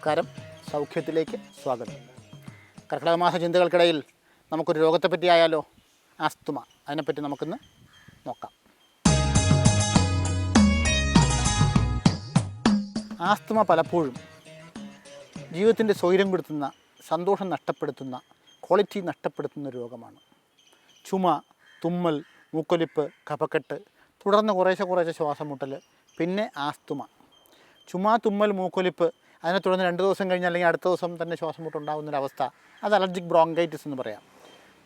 നമസ്കാരം. സൗഖ്യത്തിലേക്ക് സ്വാഗതം. കർക്കിടകമാസ ചിന്തകൾക്കിടയിൽ നമുക്കൊരു രോഗത്തെപ്പറ്റി ആയാലോ? ആസ്തുമ. അതിനെപ്പറ്റി നമുക്കിന്ന് നോക്കാം. ആസ്തുമ പലപ്പോഴും ജീവിതത്തിന്റെ സ്വൈരം കെടുത്തുന്ന സന്തോഷം നഷ്ടപ്പെടുത്തുന്ന ക്വാളിറ്റി നഷ്ടപ്പെടുത്തുന്ന രോഗമാണ്. ചുമ തുമ്മൽ മൂക്കൊലിപ്പ് കഫക്കെട്ട് തുടർന്ന് കുറേശ്ശെ കുറേശ്ശെ ശ്വാസം മുട്ടൽ പിന്നെ ആസ്തുമ. ചുമ തുമ്മൽ മൂക്കൊലിപ്പ് അതിനെ തുടർന്ന് രണ്ട് ദിവസം കഴിഞ്ഞ് അല്ലെങ്കിൽ അടുത്ത ദിവസം തന്നെ ശ്വാസം മുട്ടുണ്ടാകുന്നൊരവസ്ഥ അത് അലർജിക് ബ്രോങ്കൈറ്റിസ് എന്ന് പറയാം.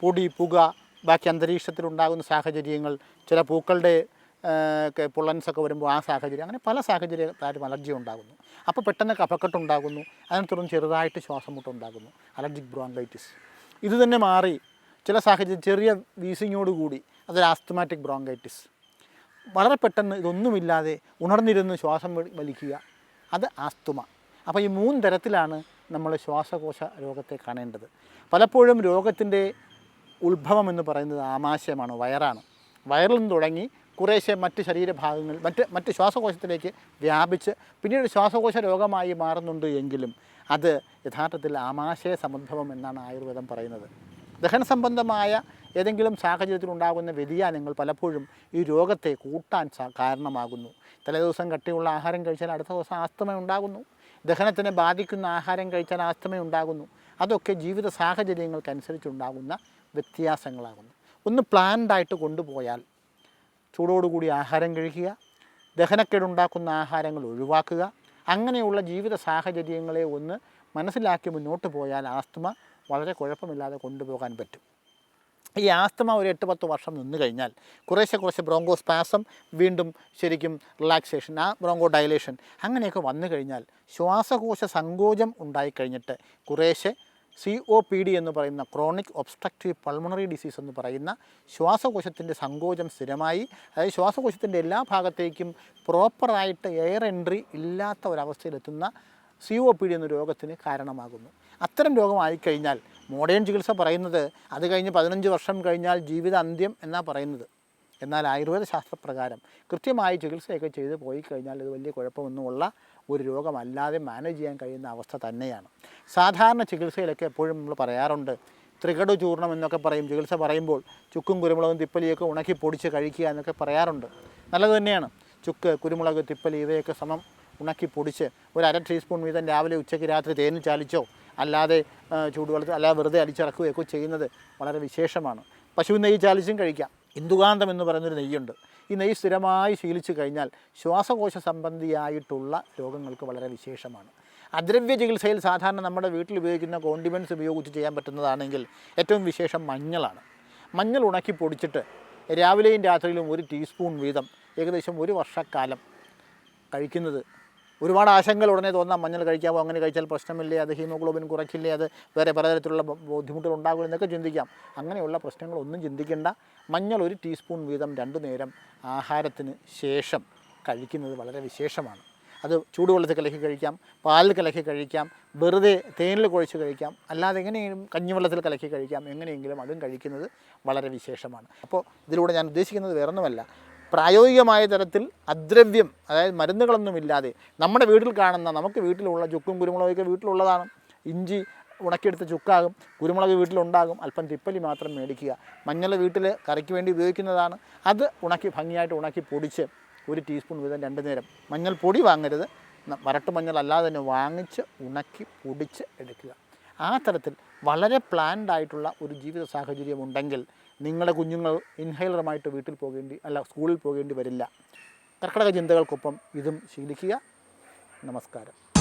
പൊടി പുക ബാക്കി അന്തരീക്ഷത്തിൽ ഉണ്ടാകുന്ന സാഹചര്യങ്ങൾ ചില പൂക്കളുടെ പൊള്ളൻസൊക്കെ വരുമ്പോൾ ആ സാഹചര്യം അങ്ങനെ പല സാഹചര്യത്താലും അലർജി ഉണ്ടാകുന്നു. അപ്പോൾ പെട്ടെന്ന് കഫക്കെട്ടുണ്ടാകുന്നു അതിനെ തുടർന്ന് ചെറുതായിട്ട് ശ്വാസം മുട്ടുണ്ടാകുന്നു അലർജിക് ബ്രോങ്കൈറ്റിസ് ഇത് തന്നെ മാറി ചില സാഹചര്യം ചെറിയ വീസിങ്ങോടുകൂടി അതൊരു ആസ്തമാറ്റിക് ബ്രോങ്കൈറ്റിസ് വളരെ പെട്ടെന്ന് ഇതൊന്നുമില്ലാതെ ഉണർന്നിരുന്ന് ശ്വാസം വലിക്കുക. അത് ആസ്തുമ അപ്പോൾ ഈ മൂന്ന് തരത്തിലാണ് നമ്മൾ ശ്വാസകോശ രോഗത്തെ കാണേണ്ടത്. പലപ്പോഴും രോഗത്തിന്റെ ഉത്ഭവം എന്ന് പറയുന്നത് ആമാശയമാണ് വയറാണ്. വയറിൽ നിന്ന് തുടങ്ങി കുറേശ്ശെ മറ്റ് ശരീരഭാഗങ്ങൾ മറ്റ് മറ്റ് ശ്വാസകോശത്തിലേക്ക് വ്യാപിച്ച് പിന്നീട് ശ്വാസകോശ രോഗമായി മാറുന്നുണ്ട് എങ്കിലും അത് യഥാർത്ഥത്തിൽ ആമാശയ സമുദ്ഭവം എന്നാണ് ആയുർവേദം പറയുന്നത്. ദഹന സംബന്ധമായ ഏതെങ്കിലും സാഹചര്യത്തിൽ ഉണ്ടാകുന്ന വ്യതിയാനങ്ങൾ പലപ്പോഴും ഈ രോഗത്തെ കൂട്ടാൻ കാരണമാകുന്നു. തലേദിവസം കട്ടിയുള്ള ആഹാരം കഴിച്ചാൽ അടുത്ത ദിവസം ആസ്തമ ഉണ്ടാകുന്നു. ദഹനത്തിനെ ബാധിക്കുന്ന ആഹാരം കഴിച്ചാൽ ആസ്തമ ഉണ്ടാകുന്നു. അതൊക്കെ ജീവിത സാഹചര്യങ്ങൾക്കനുസരിച്ചുണ്ടാകുന്ന വ്യത്യാസങ്ങളാകുന്നു. ഒന്ന് പ്ലാൻഡായിട്ട് കൊണ്ടുപോയാൽ ചൂടോടുകൂടി ആഹാരം കഴിക്കുക ദഹനക്കേടുണ്ടാക്കുന്ന ആഹാരങ്ങൾ ഒഴിവാക്കുക അങ്ങനെയുള്ള ജീവിത സാഹചര്യങ്ങളെ ഒന്ന് മനസ്സിലാക്കി മുന്നോട്ട് പോയാൽ ആസ്തമ വളരെ കുഴപ്പമില്ലാതെ കൊണ്ടുപോകാൻ പറ്റും. ഈ ആസ്തമ ഒരു എട്ട് പത്ത് വർഷം നിന്ന് കഴിഞ്ഞാൽ കുറേശ്ശെ കുറേശ്ശെ ബ്രോങ്കോസ്പാസം വീണ്ടും ശരിക്കും റിലാക്സേഷൻ ആ ബ്രോങ്കോ ഡയലേഷൻ അങ്ങനെയൊക്കെ വന്നു കഴിഞ്ഞാൽ ശ്വാസകോശ സങ്കോചം ഉണ്ടായിക്കഴിഞ്ഞിട്ട് കുറേശ്ശെ സി ഒ പി ഡി എന്ന് പറയുന്ന ക്രോണിക് ഒബ്സ്ട്രക്റ്റീവ് പൾമണറി ഡിസീസ് എന്ന് പറയുന്ന ശ്വാസകോശത്തിന്റെ സങ്കോചം സ്ഥിരമായി. അതായത് ശ്വാസകോശത്തിന്റെ എല്ലാ ഭാഗത്തേക്കും പ്രോപ്പറായിട്ട് എയർ എൻട്രി ഇല്ലാത്ത ഒരവസ്ഥയിലെത്തുന്ന സി ഒ പി ഡി എന്ന രോഗത്തിന് കാരണമാകുന്നു. അത്തരം രോഗമായിക്കഴിഞ്ഞാൽ മോഡേൺ ചികിത്സ പറയുന്നത് അത് കഴിഞ്ഞ് പതിനഞ്ച് വർഷം കഴിഞ്ഞാൽ ജീവിത അന്ത്യം എന്നാണ് പറയുന്നത്. എന്നാൽ ആയുർവേദ ശാസ്ത്രപ്രകാരം കൃത്യമായി ചികിത്സയൊക്കെ ചെയ്ത് പോയി കഴിഞ്ഞാൽ ഇത് വലിയ കുഴപ്പമൊന്നുമുള്ള ഒരു രോഗമല്ലാതെ മാനേജ് ചെയ്യാൻ കഴിയുന്ന അവസ്ഥ തന്നെയാണ്. സാധാരണ ചികിത്സയിലൊക്കെ എപ്പോഴും നമ്മൾ പറയാറുണ്ട് ത്രികടു ചൂർണം എന്നൊക്കെ പറയും. ചികിത്സ പറയുമ്പോൾ ചുക്കും കുരുമുളകും തിപ്പലിയൊക്കെ ഉണക്കി പൊടിച്ച് കഴിക്കുക എന്നൊക്കെ പറയാറുണ്ട്. നല്ലത് തന്നെയാണ്. ചുക്ക് കുരുമുളക് തിപ്പലി ഇവയൊക്കെ സമം ഉണക്കി പൊടിച്ച് ഒരു അര ടീസ്പൂൺ വീതം രാവിലെ ഉച്ചയ്ക്ക് രാത്രി തേനിൽ ചാലിച്ചോ അല്ലാതെ ചൂടുവെള്ളത്തിൽ അല്ലാതെ വെറുതെ അടിച്ചിറക്കുകയൊക്കെ ചെയ്യുന്നത് വളരെ വിശേഷമാണ്. പശു നെയ്യ് ചാലിച്ചും കഴിക്കാം. ഇന്ദുകാന്തം എന്ന് പറയുന്നൊരു നെയ്യുണ്ട്. ഈ നെയ്യ് സ്ഥിരമായി ശീലിച്ചു കഴിഞ്ഞാൽ ശ്വാസകോശ സംബന്ധിയായിട്ടുള്ള രോഗങ്ങൾക്ക് വളരെ വിശേഷമാണ്. അദ്രവ്യ ചികിത്സയിൽ സാധാരണ നമ്മുടെ വീട്ടിൽ ഉപയോഗിക്കുന്ന കോണ്ടിമെന്റ്സ് ഉപയോഗിച്ച് ചെയ്യാൻ പറ്റുന്നതാണെങ്കിൽ ഏറ്റവും വിശേഷം മഞ്ഞളാണ്. മഞ്ഞൾ ഉണക്കി പൊടിച്ചിട്ട് രാവിലെയും രാത്രിയിലും ഒരു ടീസ്പൂൺ വീതം ഏകദേശം ഒരു വർഷക്കാലം കഴിക്കുന്നത് ഒരുപാട് ആശങ്കകൾ ഉടനെ തോന്നാം. മഞ്ഞൾ കഴിക്കാമോ അങ്ങനെ കഴിച്ചാൽ പ്രശ്നമില്ലേ? അത് ഹീമോഗ്ലോബിൻ കുറയ്ക്കില്ലേ? അത് വേറെ പലതരത്തിലുള്ള ബുദ്ധിമുട്ടുകൾ ഉണ്ടാകും എന്നൊക്കെ ചിന്തിക്കാം. അങ്ങനെയുള്ള പ്രശ്നങ്ങളൊന്നും ചിന്തിക്കേണ്ട. മഞ്ഞൾ ഒരു ടീസ്പൂൺ വീതം രണ്ടു നേരം ആഹാരത്തിന് ശേഷം കഴിക്കുന്നത് വളരെ വിശേഷമാണ്. അത് ചൂടുവെള്ളത്തിൽ കലക്കി കഴിക്കാം പാലിൽ കലക്കി കഴിക്കാം വെറുതെ തേനിൽ കുഴച്ച് കഴിക്കാം അല്ലാതെ എങ്ങനെയും കഞ്ഞിവെള്ളത്തിൽ കലക്കി കഴിക്കാം എങ്ങനെയെങ്കിലും അതും കഴിക്കുന്നത് വളരെ വിശേഷമാണ്. അപ്പോൾ ഇതിലൂടെ ഞാൻ ഉദ്ദേശിക്കുന്നത് വേറൊന്നുമല്ല. പ്രായോഗികമായ തരത്തിൽ അദ്രവ്യം അതായത് മരുന്നുകളൊന്നുമില്ലാതെ നമ്മുടെ വീട്ടിൽ കാണുന്ന നമുക്ക് വീട്ടിലുള്ള ചുക്കും കുരുമുളകൊക്കെ വീട്ടിലുള്ളതാണ്. ഇഞ്ചി ഉണക്കിയെടുത്ത ചുക്കാകും കുരുമുളക് വീട്ടിലുണ്ടാകും അല്പം തിപ്പലി മാത്രം മേടിക്കുക. മഞ്ഞൾ വീട്ടിൽ കറിക്ക് വേണ്ടി ഉപയോഗിക്കുന്നതാണ്. അത് ഉണക്കി ഭംഗിയായിട്ട് ഉണക്കി പൊടിച്ച് ഒരു ടീസ്പൂൺ വീതം രണ്ട് നേരം മഞ്ഞൾ പൊടി വാങ്ങരുത്. വരട്ടു വരട്ട് മഞ്ഞൾ അല്ലാതെ തന്നെ വാങ്ങിച്ച് ഉണക്കി പൊടിച്ച് എടുക്കുക. ആ തരത്തിൽ വളരെ പ്ലാൻഡ് ആയിട്ടുള്ള ഒരു ജീവിത സാഹചര്യം ഉണ്ടെങ്കിൽ നിങ്ങളുടെ കുഞ്ഞുങ്ങൾ ഇൻഹൈലറുമായിട്ട് വീട്ടിൽ പോകേണ്ടി അല്ല സ്കൂളിൽ പോകേണ്ടി വരില്ല. കർക്കിടക ചിന്തകൾക്കൊപ്പം ഇതും ശീലിക്കുക. നമസ്കാരം.